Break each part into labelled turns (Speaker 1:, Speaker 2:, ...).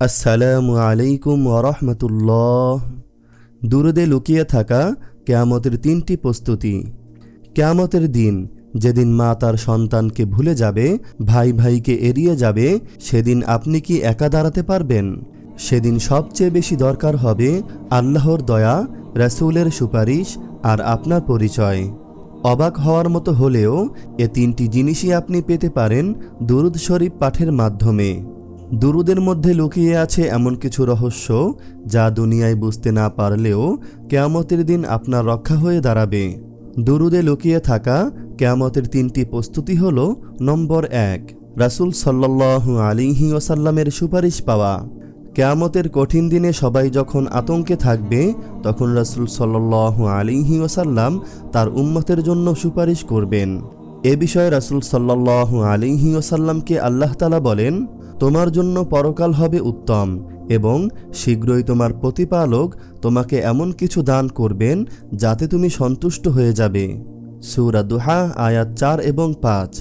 Speaker 1: আসসালামু আলাইকুম ওরহমতুল্লাহ দুরুদে লুকিয়ে থাকা কেয়ামতের তিনটি প্রস্তুতি। কেয়ামতের দিন, যেদিন মা তার সন্তানকে ভুলে যাবে, ভাই ভাইকে এড়িয়ে যাবে, সেদিন আপনি কি একা দাঁড়াতে পারবেন? সেদিন সবচেয়ে বেশি দরকার হবে আল্লাহর দয়া, রাসূলের সুপারিশ আর আপনার পরিচয়। অবাক হওয়ার মতো হলেও এ তিনটি জিনিসই আপনি পেতে পারেন দুরুদ শরীফ পাঠের মাধ্যমে। দুরুদের মধ্যে লুকিয়ে আছে এমন কিছু রহস্য যা দুনিয়ায় বুঝতে না পারলেও কেয়ামতের দিন আপনার রক্ষা হয়ে দাঁড়াবে। দুরুদে লুকিয়ে থাকা কেয়ামতের তিনটি প্রস্তুতি হল, নম্বর এক, রাসূল সাল্লাল্লাহু আলিহি ওসাল্লামের সুপারিশ পাওয়া। কেয়ামতের কঠিন দিনে সবাই যখন আতঙ্কে থাকবে, তখন রাসূল সাল্লাল্লাহু আলিহি ওসাল্লাম তার উম্মতের জন্য সুপারিশ করবেন। এ বিষয়ে রাসূল সাল্লাল্লাহু আলিহি ওসাল্লামকে আল্লাহ তালা বলেন তোমার জন্য পরকাল হবে উত্তম, এবং শীঘ্রই তোমার প্রতিপালক তোমাকে এমন কিছু দান করবেন যাতে তুমি সন্তুষ্ট হয়ে যাবে। সুরা দুহা, আয়াত চার এবং পাঁচ।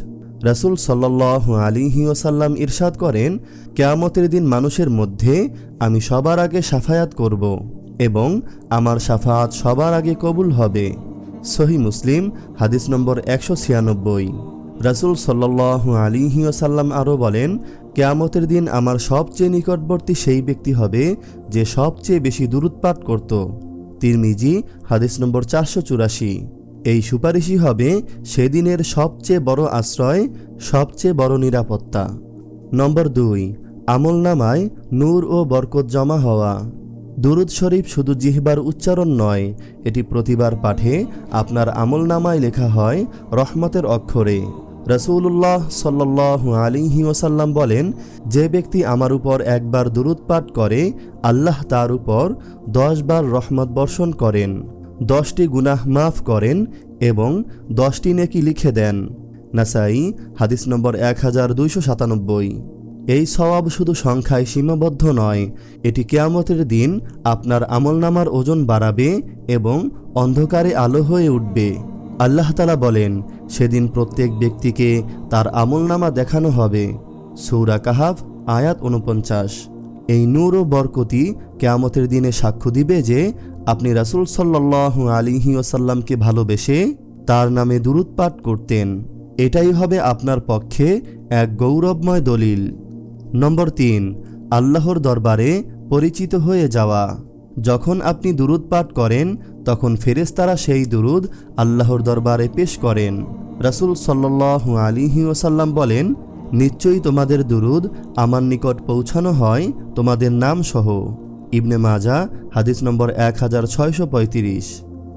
Speaker 1: রাসূল সাল্লাহ আলিহি ওসাল্লাম ইরশাদ করেন, কেয়ামতের দিন মানুষের মধ্যে আমি সবার আগে সাফায়াত করব, এবং আমার সাফায়াত সবার আগে কবুল হবে। সহি মুসলিম, হাদিস নম্বর একশো ছিয়ানব্বই। রাসুল সাল্লাহ আলিহি ওসাল্লাম আরও বলেন কেয়ামতের দিন আমার সবচেয়ে নিকটবর্তী সেই ব্যক্তি হবে যে সবচেয়ে বেশি দূরুৎপাত করত। তিরমিজি, হাদিস নম্বর চারশো চুরাশি। এই সুপারিশই হবে সেদিনের সবচেয়ে বড় আশ্রয়, সবচেয়ে বড় নিরাপত্তা। নম্বর দুই আমল নামায় নূর ও বরকত জমা হওয়া। দুরুদ শরীফ শুধু জিহবার উচ্চারণ নয়, এটি প্রতিবার পাঠে আপনার আমল নামায় লেখা হয় রহমতের অক্ষরে। রসুল্লাহ সাল্লাহ আলিহি ওসাল্লাম বলেন, যে ব্যক্তি আমার উপর একবার দুরুদ পাঠ করে, আল্লাহ তার উপর দশবার রহমত বর্ষণ করেন, দশটি গুনাহ মাফ করেন এবং দশটি নেকি লিখে দেন। নাসাই, হাদিস নম্বর এক হাজার দুইশো সাতানব্বই। এই সওয়াব শুধু সংখ্যায় সীমাবদ্ধ নয়, এটি কেয়ামতের দিন আপনার আমলনামার ওজন বাড়াবে এবং অন্ধকারে আলো হয়ে উঠবে। আল্লাহ তালা বলেন, সেদিন প্রত্যেক ব্যক্তিকে তার আমলনামা দেখানো হবে। সৌরা কাহাফ, আয়াত উনপঞ্চাশ এই নূর ও বরকতি কেয়ামতের দিনে সাক্ষ্য দিবে যে, আপনি রাসুল সাল্লাহ আলিহি ওসাল্লামকে ভালোবেসে তার নামে দুরুৎ পাঠ করতেন। এটাই হবে আপনার পক্ষে এক গৌরবময় দলিল। নম্বর তিন, আল্লাহর দরবারে পরিচিত হয়ে যাওয়া। যখন আপনি দুরুদ পাঠ করেন, তখন ফেরেস্তারা সেই দুরুদ আল্লাহর দরবারে পেশ করেন। রাসুল সাল্লাহু আলিহি ওসাল্লাম বলেন, নিশ্চয়ই তোমাদের দুরুদ আমার নিকট পৌঁছানো হয়, তোমাদের নাম সহ ইবনে মাজা, হাদিস নম্বর এক হাজার ছয়শো পঁয়ত্রিশ।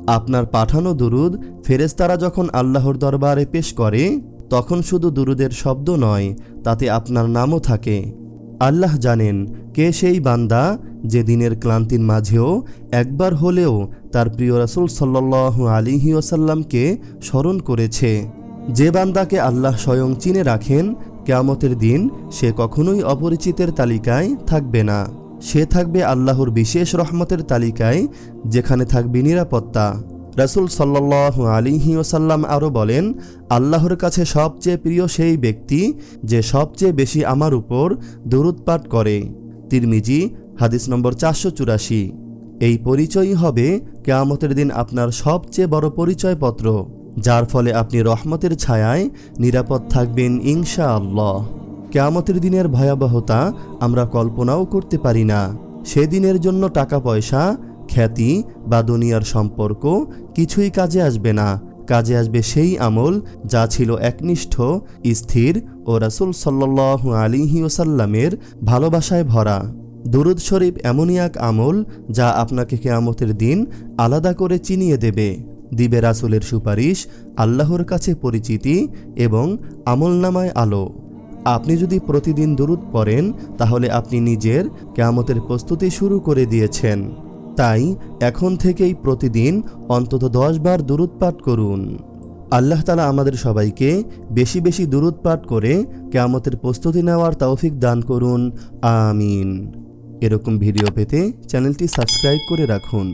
Speaker 1: আপনার পাঠানো দুরুদ ফেরেস্তারা যখন আল্লাহর দরবারে পেশ করে, তখন শুধু দুরুদের শব্দ নয়, তাতে আপনার নামও থাকে। আল্লাহ জানেন, কে সেই বান্দা যে দিনের ক্লান্তির মাঝেও একবার হলেও তার প্রিয় রাসুল সাল্লু আলিহি ওসাল্লামকে স্মরণ করেছে। যে বান্দাকে আল্লাহ স্বয়ং চিনে রাখেন, কেয়ামতের দিন সে কখনোই অপরিচিতের তালিকায় থাকবে না। সে থাকবে আল্লাহর বিশেষ রহমতের তালিকায়, যেখানে থাকবে নিরাপত্তা। রাসুল সাল্লাহ আলিহি ওসাল্লাম আরও বলেন, আল্লাহর কাছে সবচেয়ে প্রিয় সেই ব্যক্তি যে সবচেয়ে বেশি আমার উপর দরুদ করে। তিরমিজি হাদিস নম্বর চারশো চুরাশি। এই পরিচয়ই হবে কেয়ামতের দিন আপনার সবচেয়ে বড় পরিচয়পত্র, যার ফলে আপনি রহমতের ছায়ায় নিরাপদ থাকবেন ইনশা আল্লাহ কেয়ামতের দিনের ভয়াবহতা আমরা কল্পনাও করতে পারি না। সেদিনের জন্য টাকা পয়সা খ্যাতি বা দুনিয়ার সম্পর্ক কিছুই কাজে আসবে না। কাজে আসবে সেই আমল যা ছিল একনিষ্ঠ, স্থির ও রাসুল সাল্লাহ আলিহি ওসাল্লামের ভালোবাসায় ভরা। দুরুদ শরীফ এমনই এক আমল যা আপনাকে কেয়ামতের দিন আলাদা করে চিনিয়ে দেবে। দিবে রাসুলের সুপারিশ, আল্লাহর কাছে পরিচিতি এবং আমলনামায় আলো। আপনি যদি প্রতিদিন দুরুদ পড়েন, তাহলে আপনি নিজের কেয়ামতের প্রস্তুতি শুরু করে দিয়েছেন। তাই এখন থেকেই প্রতিদিন অন্তত দশ বার দুরুদ পাঠ করুন। আল্লাহ তালা আমাদের সবাইকে বেশি বেশি দুরুদ পাঠ করে কেয়ামতের প্রস্তুতি নেওয়ার তৌফিক দান করুন। আমিন। এরকম ভিডিও পেতে চ্যানেলটি সাবস্ক্রাইব করে রাখুন।